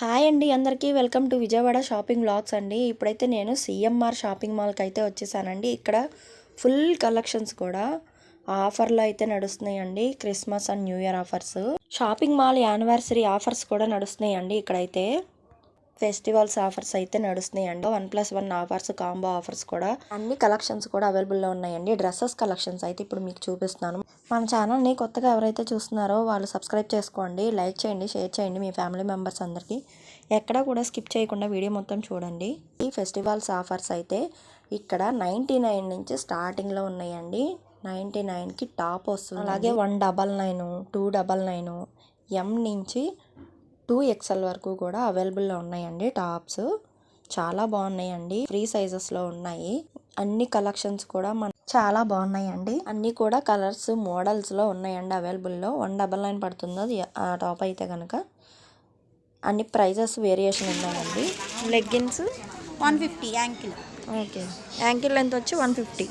Hi అండి అందరికీ. Welcome to Vijayawada shopping blogs అండి. ఇప్పుడైతే నేను సిఎంఆర్ షాపింగ్ మాల్కి అయితే వచ్చేసానండి. ఇక్కడ ఫుల్ కలెక్షన్స్ కూడా ఆఫర్లు అయితే నడుస్తున్నాయండి. Christmas and new year offers. Shopping mall anniversary offers కూడా నడుస్తున్నాయండి ఇక్కడైతే. ఫెస్టివల్స్ ఆఫర్స్ అయితే నడుస్తున్నాయండి. One plus one offers combo offers కూడా అన్ని కలెక్షన్స్ కూడా అవైలబుల్లో ఉన్నాయండి. డ్రెస్సెస్ కలెక్షన్స్ అయితే ఇప్పుడు మీకు చూపిస్తున్నాను. మన ఛానల్ని కొత్తగా ఎవరైతే చూస్తున్నారో వాళ్ళు సబ్స్క్రైబ్ చేసుకోండి లైక్ చేయండి షేర్ చేయండి మీ ఫ్యామిలీ మెంబర్స్ అందరికీ. ఎక్కడా కూడా స్కిప్ చేయకుండా వీడియో మొత్తం చూడండి. ఈ ఫెస్టివల్స్ ఆఫర్స్ అయితే ఇక్కడ నైంటీ నైన్ నుంచి స్టార్టింగ్లో ఉన్నాయండి. నైంటీ నైన్కి టాప్ వస్తుంది. అలాగే one double nine two double nine M నుంచి టూ ఎక్స్ఎల్ వరకు కూడా అవైలబుల్లో ఉన్నాయండి టాప్స్. చాలా బాగున్నాయండి. ఫ్రీ సైజెస్లో ఉన్నాయి. అన్ని కలెక్షన్స్ కూడా మన చాలా బాగున్నాయండి. అన్నీ కూడా కలర్స్ మోడల్స్లో ఉన్నాయండి అవైలబుల్లో వన్ డబల్ నైన్ పడుతుంది అది ఆ టాప్ అయితే కనుక అన్ని ప్రైజెస్ వేరియేషన్ ఉన్నాయండి leggings one fifty ankle. Okay. Ankle length వచ్చి వన్ ఫిఫ్టీ.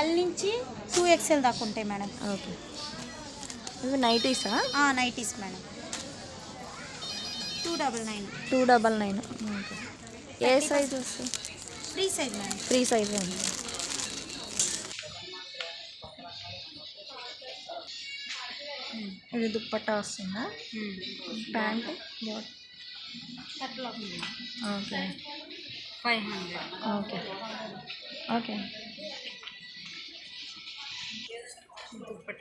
ఎల్ నుంచి టూ ఎక్స్ఎల్ దాకా ఉంటాయి మేడం. ఓకే. ఇవి నైటీసా? Nighties madam. Two double nine. Two double nine. Okay. ఏ సైజ్ వస్తుంది free size madam. Free size అండి. ఇది దుప్పట్టా వస్తుందా? Pant? Okay. Five hundred okay. Okay. Dupatta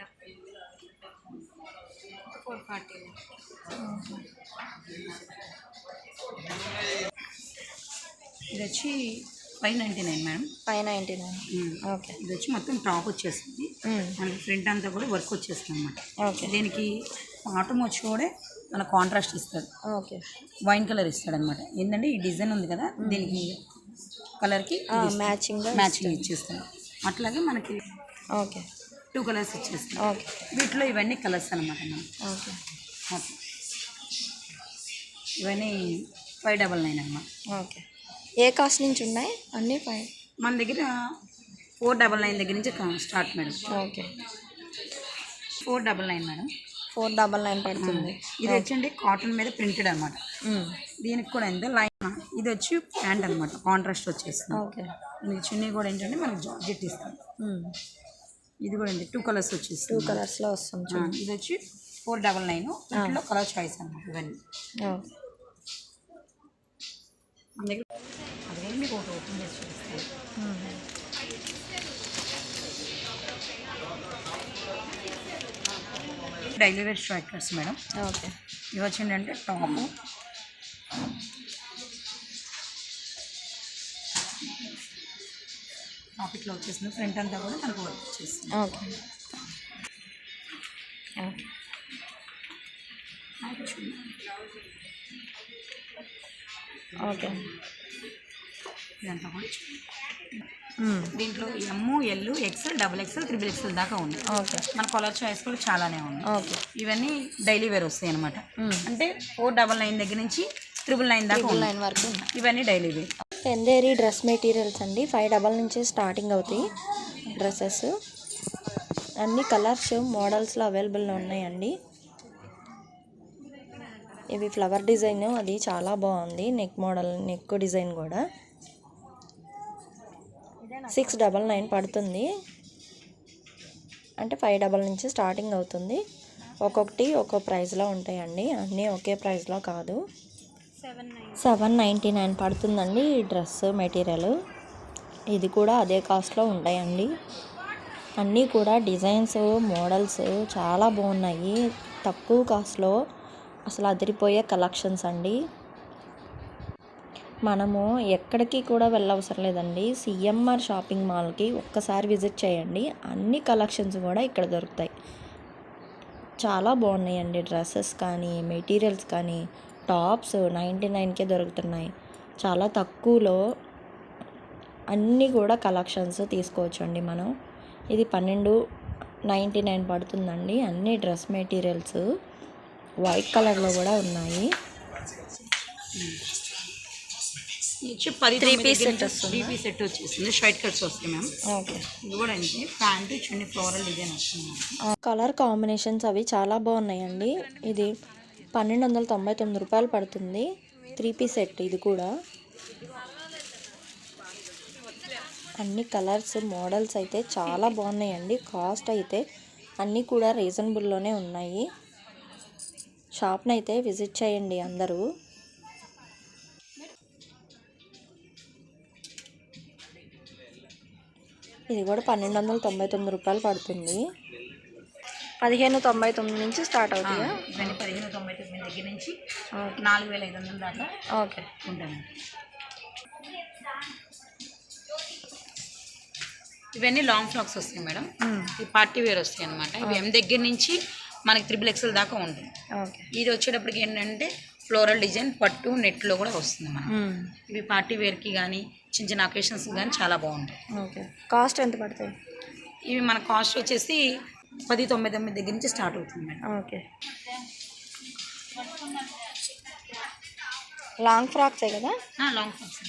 four forty. ఇది వచ్చి five ninety nine madam five ninety nine. Okay. ఇది వచ్చి మొత్తం top వచ్చేస్తుంది. మనకి ఫ్రంట్ అంతా కూడా వర్క్ వచ్చేస్తుంది అనమాట ఓకే. దీనికి బాటమ్ వచ్చి కూడా మన కాంట్రాస్ట్ ఇస్తాడు. ఓకే. వైన్ కలర్ ఇస్తాడు అనమాట ఏంటంటే ఈ డిజైన్ ఉంది కదా దీనికి కలర్కి మ్యాచింగ్ మ్యాచింగ్ ఇచ్చేస్తాడు. అట్లాగే మనకి ఓకే. టూ కలర్స్ ఇచ్చేస్తాం ఓకే. వీటిలో ఇవన్నీ కలర్స్ అనమాట ఓకే. మొత్తం ఇవన్నీ ఫైవ్ డబల్ నైన్ అనమాట ఓకే. ఏ కాస్ట్ నుంచి ఉన్నాయి? అన్నీ ఫైవ్ మన దగ్గర ఫోర్ డబల్ నైన్ దగ్గర నుంచి start madam. Okay. Four double nine madam. Four double nine పడుతుంది. ఇది వచ్చండి కాటన్ మీద ప్రింటెడ్ అనమాట మ్మ్. దీనికి కూడా ఎంత లైన్ ఇది వచ్చి ప్యాంట్ అనమాట కాంట్రాస్ట్ వచ్చేస్తుంది ఓకే. దీనికి చున్నీ కూడా ఏంటంటే మనకి జార్జెట్ ఇస్తాం. మ్మ్. ఇది కూడా ఏంటి టూ కలర్స్ టూ వచ్చేస్తుంది కలర్స్లో వస్తుంది ఇది వచ్చి ఫోర్ డబల్ నైన్ ఇంట్లో కలర్ చాయిస్ అనమాట ఇవన్నీ. మీకు ఒకటి ఓపెన్ చేసి చూపిస్తాను. Daily wear strikers madam. Okay. ఇవి వచ్చింది అంటే టాప్. టాప్ ఇట్లా వచ్చేసింది. ఫ్రంట్ అంతా కూడా మనకు వర్క్ వచ్చేసింది ఓకే ఓకే. ఓకే. ఇదంతా కూడా. దీంట్లో M L XL double XL triple XL దాకా ఉంది. ఓకే. మన కలర్ చాయిస్ కూడా చాలానే ఉంది. ఓకే. ఇవన్నీ డైలీ వేర్ వస్తాయి అనమాట. అంటే ఫోర్ డబల్ నైన్ దగ్గర నుంచి త్రిబుల్ నైన్ దాకా నైన్ వరకు ఇవన్నీ daily wear Chanderi dress materials అండి. ఫైవ్ డబల్ నుంచి స్టార్టింగ్ అవుతాయి డ్రెస్సెస్ అన్ని కలర్స్ మోడల్స్లో అవైలబుల్లో ఉన్నాయండి. ఇవి ఫ్లవర్ డిజైన్ అది చాలా బాగుంది. నెక్ మోడల్ నెక్ డిజైన్ కూడా. సిక్స్ డబల్ నైన్ పడుతుంది. అంటే ఫైవ్ డబల్ నుంచి స్టార్టింగ్ అవుతుంది. ఒక్కొక్కటి ఒక్కో ప్రైస్లో ఉంటాయండి. అన్నీ ఒకే ప్రైస్లో కాదు. సెవెన్ సెవెన్ నైంటీ నైన్ పడుతుందండి ఈ డ్రెస్ మెటీరియల్. ఇది కూడా అదే కాస్ట్లో ఉంటాయండి. అన్నీ కూడా డిజైన్స్ మోడల్స్ చాలా బాగున్నాయి. తక్కువ కాస్ట్లో అసలు అదిరిపోయే కలెక్షన్స్ అండి. మనము ఎక్కడికి కూడా వెళ్ళవసరం లేదండి. సిఎంఆర్ షాపింగ్ మాల్కి ఒక్కసారి విజిట్ చేయండి. అన్ని కలెక్షన్స్ కూడా ఇక్కడ దొరుకుతాయి. చాలా బాగున్నాయండి డ్రెస్సెస్ కానీ మెటీరియల్స్ కానీ. టాప్స్ నైంటీ నైన్కే దొరుకుతున్నాయి. చాలా తక్కువలో అన్నీ కూడా కలెక్షన్స్ తీసుకోవచ్చండి మనం. ఇది పన్నెండు నైంటీ నైన్ పడుతుందండి. అన్ని డ్రెస్ మెటీరియల్స్ వైట్ కలర్లో కూడా ఉన్నాయి. వచ్చి పది నుంచి వస్తుందా? త్రీ పీస్ సెట్ వచ్చేసింది. షైట్ కట్స్ వస్తాయి మ్యామ్ ఓకే ఇది కూడా అంతే. ప్యాంటు చున్నీ ఫ్లోరల్ డిజైన్ వస్తుంది కలర్ కాంబినేషన్స్ అవి చాలా బాగున్నాయండి. ఇది పన్నెండు వందల తొంభై తొమ్మిది రూపాయలు పడుతుంది. త్రీ పీస్ సెట్ ఇది కూడా. అన్ని కలర్స్ మోడల్స్ అయితే చాలా బాగున్నాయండి. కాస్ట్ అయితే అన్నీ కూడా రీజనబుల్లోనే ఉన్నాయి. షాప్ని అయితే విజిట్ చేయండి అందరూ. ఇది కూడా పన్నెండు వందల తొంభై తొమ్మిది రూపాయలు పడుతుంది. పదిహేను తొంభై తొమ్మిది నుంచి స్టార్ట్ ఇవన్నీ పదిహేను తొంభై తొమ్మిది దగ్గర నుంచి నాలుగు వేల ఐదు వందల దాకా ఓకే. ఉంటాను ఇవన్నీ లాంగ్ ఫ్రాక్స్ వస్తాయి మేడం. ఈ పార్టీ వేర్ వస్తాయి అనమాట ఇవి ఎం దగ్గర నుంచి మనకి త్రిబుల్ ఎక్స్ఎల్ దాకా ఉంటుంది ఓకే. ఇది వచ్చేటప్పటికి ఏంటంటే ఫ్లోరల్ డిజైన్ పట్టు నెట్లో కూడా వస్తుంది మనం ఇవి పార్టీ వేర్కి కానీ చిన్న చిన్న అకేషన్స్కి కానీ చాలా బాగుంటాయి. ఓకే. కాస్ట్ ఎంత పడతాయి? ఇవి మన కాస్ట్ వచ్చేసి పది తొంభై తొమ్మిది దగ్గర నుంచి స్టార్ట్ అవుతుంది మేడం. ఓకే. లాంగ్ ఫ్రాక్సే కదా? Long frocks.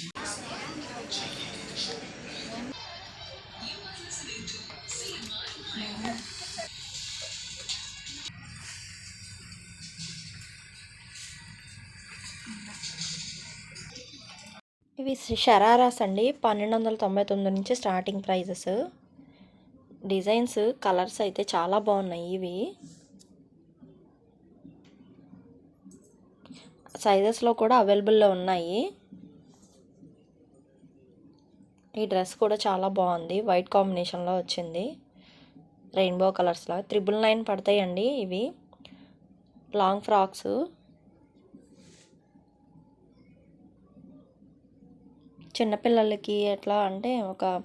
ఇవి షరారాస్ అండి. పన్నెండు వందల తొంభై తొమ్మిది నుంచి స్టార్టింగ్ ప్రైజెస్. డిజైన్స్ కలర్స్ అయితే చాలా బాగున్నాయి ఇవి. సైజెస్లో కూడా అవైలబుల్లో ఉన్నాయి. ఈ డ్రెస్ కూడా చాలా బాగుంది. వైట్ కాంబినేషన్లో వచ్చింది. రెయిన్బో కలర్స్లో త్రిబుల్ నైన్ పడతాయండి ఇవి. Long frocks. చిన్నపిల్లలకి ఎట్లా అంటే ఒక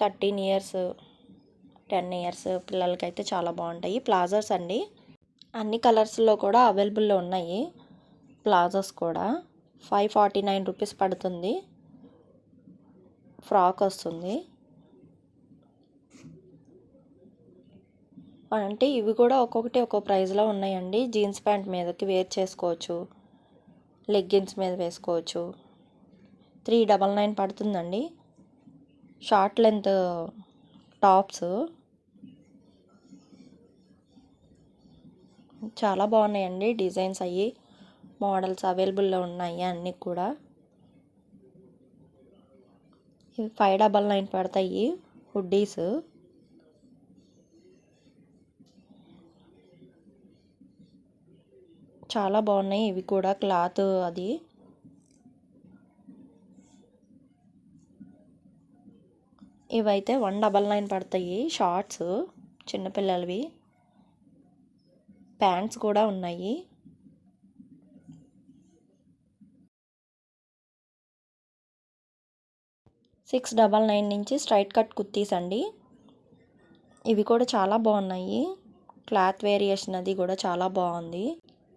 థర్టీన్ ఇయర్స్ టెన్ ఇయర్స్ పిల్లలకైతే చాలా బాగుంటాయి. ప్లాజర్స్ అండి. అన్ని కలర్స్లో కూడా అవైలబుల్లో ఉన్నాయి. ప్లాజోస్ కూడా. ఫైవ్ ఫార్టీ నైన్ రూపీస్ పడుతుంది. ఫ్రాక్ వస్తుంది. అంటే ఇవి కూడా ఒక్కొక్కటి ఒక్కో ప్రైస్లో ఉన్నాయండి. జీన్స్ ప్యాంట్ మీదకి వేర్ చేసుకోవచ్చు. లెగ్గిన్స్ మీద వేసుకోవచ్చు. త్రీ డబల్ నైన్ పడుతుందండి. Short length tops. చాలా బాగున్నాయండి డిజైన్స్ అయ్యి. మోడల్స్ అవైలబుల్లో ఉన్నాయి అన్నీ కూడా. ఇవి ఫైవ్ డబల్ నైన్ పడతాయి హుడ్డీస్. చాలా బాగున్నాయి ఇవి కూడా క్లాత్ అది. ఇవైతే వన్ డబల్ నైన్ పడతాయి. షార్ట్స్ చిన్నపిల్లలవి ప్యాంట్స్ కూడా ఉన్నాయి. సిక్స్ డబల్ నైన్ నుంచి స్ట్రైట్ కట్ కుర్తీస్ అండి. ఇవి కూడా చాలా బాగున్నాయి. క్లాత్ వేరియేషన్ అది కూడా చాలా బాగుంది.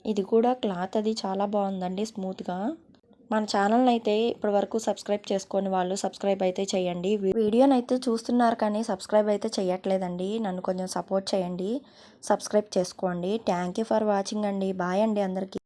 ఇది కూడా క్లాత్ అది చాలా బాగుందండి స్మూత్గా. మన ఛానల్ని అయితే ఇప్పటివరకు సబ్స్క్రైబ్ చేసుకొని వాళ్ళు సబ్స్క్రైబ్ అయితే చేయండి. వీడియోని అయితే చూస్తున్నారు కానీ సబ్స్క్రైబ్ అయితే చేయట్లేదండి నన్ను కొంచెం సపోర్ట్ చేయండి. సబ్స్క్రైబ్ చేసుకోండి. థ్యాంక్ యూ ఫర్ వాచింగ్ అండి. బాయ్ అండి అందరికీ.